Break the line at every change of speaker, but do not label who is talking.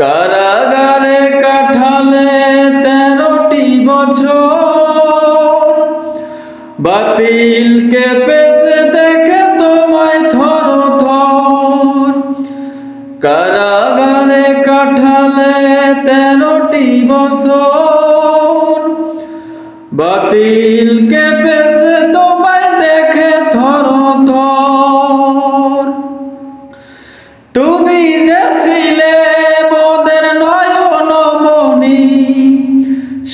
কারাগারে কাঠালে তেরোটি বছর। বাতিলকে পেছে দেখে তোমায় থর থর। কারাগারে কাঠালে তেরোটি বছর। বাতিলকে